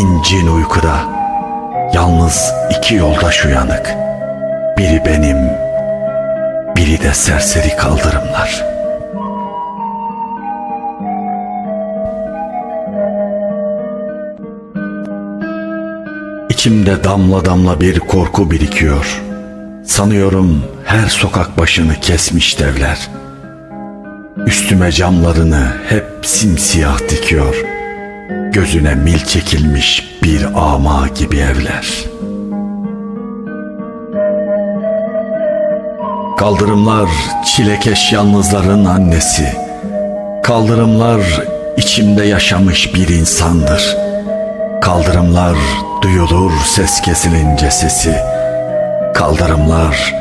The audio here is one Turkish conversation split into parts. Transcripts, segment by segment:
İncin uykuda yalnız iki yoldaş uyanık. Biri benim, biri de serseri kaldırımlar. İçimde damla damla bir korku birikiyor. Sanıyorum her sokak başını kesmiş devler. Üstüme camlarını hep simsiyah dikiyor. Gözüne mil çekilmiş bir ama gibi evler. Kaldırımlar çilekeş yalnızların annesi. Kaldırımlar içimde yaşamış bir insandır. Kaldırımlar duyulur ses kesilince sesi. Kaldırımlar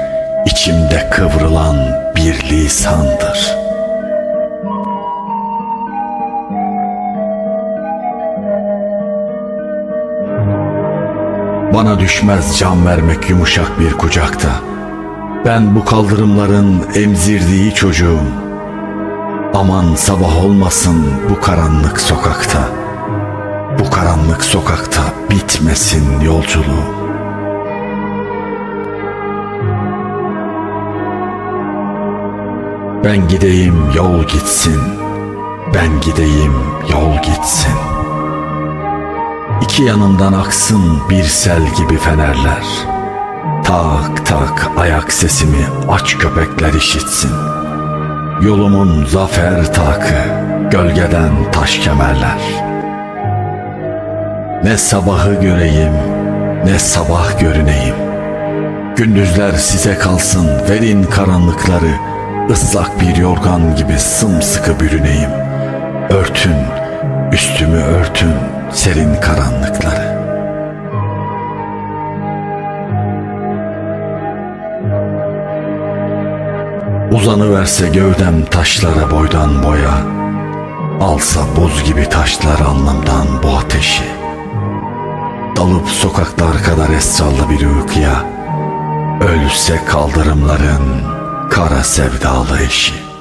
içimde kıvrılan bir lisandır. Bana düşmez can vermek yumuşak bir kucakta. Ben bu kaldırımların emzirdiği çocuğum. Aman sabah olmasın bu karanlık sokakta. Bu karanlık sokakta bitmesin yolculuğum. Ben gideyim yol gitsin. Ben gideyim yol gitsin. İki yanımdan aksın bir sel gibi fenerler. Tak tak ayak sesimi aç köpekler işitsin. Yolumun zafer takı, gölgeden taş kemerler. Ne sabahı göreyim, ne sabah görüneyim. Gündüzler size kalsın, verin karanlıkları. ıslak bir yorgan gibi sımsıkı bürüneyim. Örtün, üstümü örtün, serin karanlıkları. Uzanıverse gövdem taşlara boydan boya Alsa buz gibi taşlar alnımdan bu ateşi Dalıp sokaklar kadar esrarlı bir uykuya Ölse kaldırımların kara sevdalı eşi